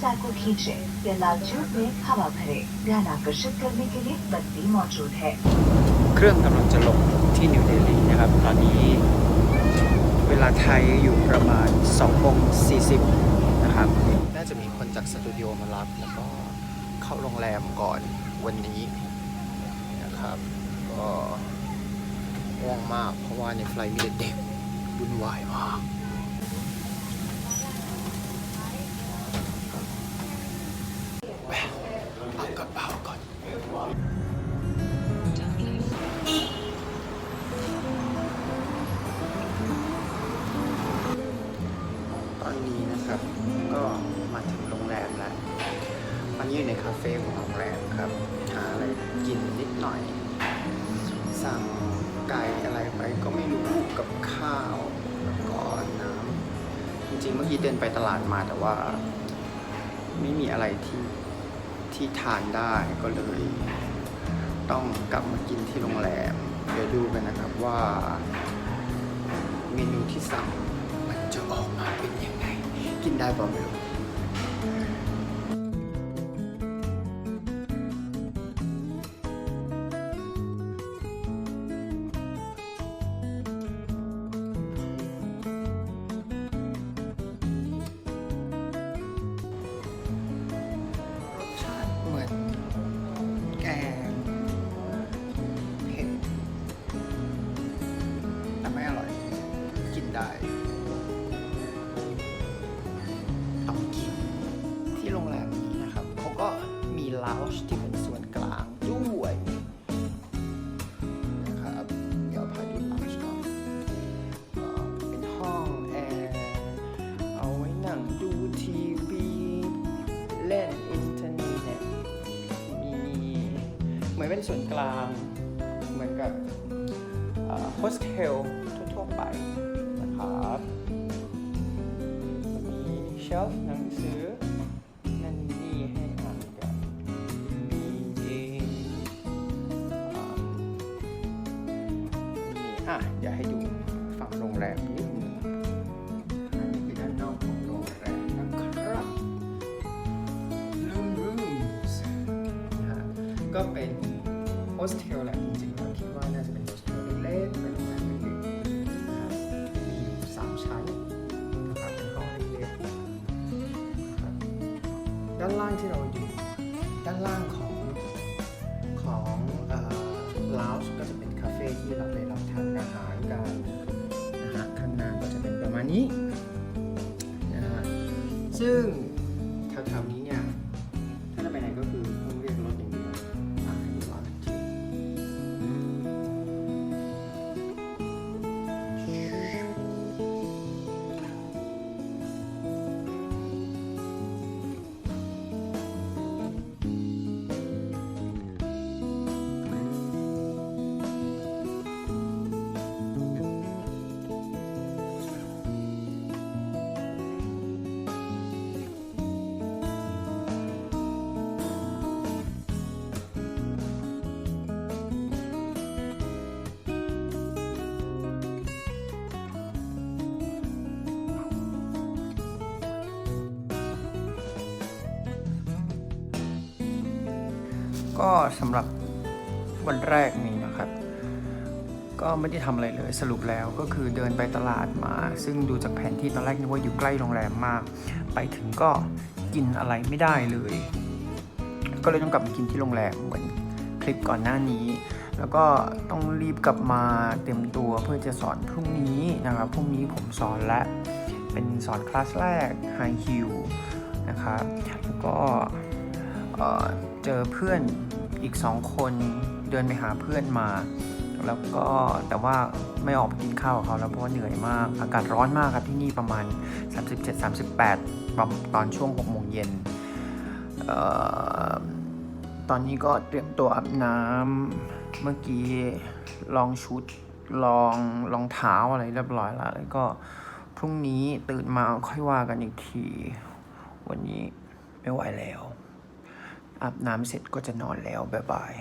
चाकू खींचे या लालचूट में हवा भरे ध्यान आकर्षित करने के लिए बत्ती मौजूद है เครื่องกำลังจะลงที่นิวเดลีนะครับ ตอนนี้เวลาไทยอยู่ประมาณ2โมง40 นะครับ น่าจะมีคนจากสตูดิโอมารับ แล้วก็เข้าโรงแรมก่อนวันนี้นะครับ ก็ง่วงมาก เพราะว่าในไฟลท์มีเด็กๆวุ่นวายมาก กระเป๋าก่อน ตอนนี้นะครับ ก็มาถึงโรงแรมแล้วตอนนี้อยู่ในคาเฟ่ของโรงแรมครับ หาอะไรกินนิดหน่อย สั่งไก่อะไรไปก็ไม่รู้กับข้าวแล้วก็น้ำจริงๆเมื่อกี้เดินไปตลาดมาแต่ว่า ไม่มีอะไรที่ ที่ทานได้ก็เลย ต้องกลับมากินที่โรงแรม เดี๋ยวดูกันนะครับว่า เมนูที่สั่งมันจะออกมาเป็นยังไง กินได้ป่าไม่รู้ มือนเป็นส่วนกลาง เหมือนกับโฮสเทลทั่วๆไปนะครับมีเชลฟ์หนังสือนั่นนี่ให้อ่านกันมีอ่ามีอะเดี๋ยวให้ดูฝั่งโรงแรมนิดนึงอันนี้คือด้านนอกของโรงแรมนะครับ Room Rooms นะฮะก็เป็น สเทลแหละจริงๆเราคิดว่าน่าจะเป็นโฮสเทลเล็กๆเป็นโรงแรมเล็กๆนะครับมีอยู่สามชั้นนะครับเป็นห้องเล็กๆนะครับด้านล่างที่เราอยู่ด้านล่างของของลาวส์ก็จะเป็นคาเฟ่ที่เราไปรับทานอาหารกันนะฮะข้างหน้าก็จะเป็นประมาณนี้นะฮะซึ่ง ก็สำหรับวันแรกนี้นะครับ ก็ไม่ได้ทำอะไรเลยสรุปแล้วก็คือเดินไปตลาดมา ซึ่งดูจากแผนที่ตอนแรกนึกว่าอยู่ใกล้โรงแรมมาก ไปถึงก็กินอะไรไม่ได้เลย ก็เลยต้องกลับมากินที่โรงแรมเหมือนคลิปก่อนหน้านี้ แล้วก็ต้องรีบกลับมาเตรียมตัวเพื่อจะสอนพรุ่งนี้นะครับพรุ่งนี้ผมสอนและเป็นสอนคลาสแรก High h i l นะครับแล้วก็เจอเพื่อน อีกสองคนเดินไปหาเพื่อนมา แล้วก็แต่ว่าไม่ออกไปกินข้าวกับเขาแล้วเพราะว่าเหนื่อยมาก อากาศร้อนมากครับที่นี่ประมาณ 37-38ประมาณตอนช่วง6โมงเย็นออตอนนี้ก็เตรียมตัวอาบน้ำเมื่อกี้ลองชุดลองรองเท้าอะไรเรียบร้อยแล้วแล้วก็พรุ่งนี้ตื่นมาค่อยว่ากันอีกที วันนี้ไม่ไหวแล้ว อาบน้ำเสร็จก็จะนอนแล้วบ๊ายบาย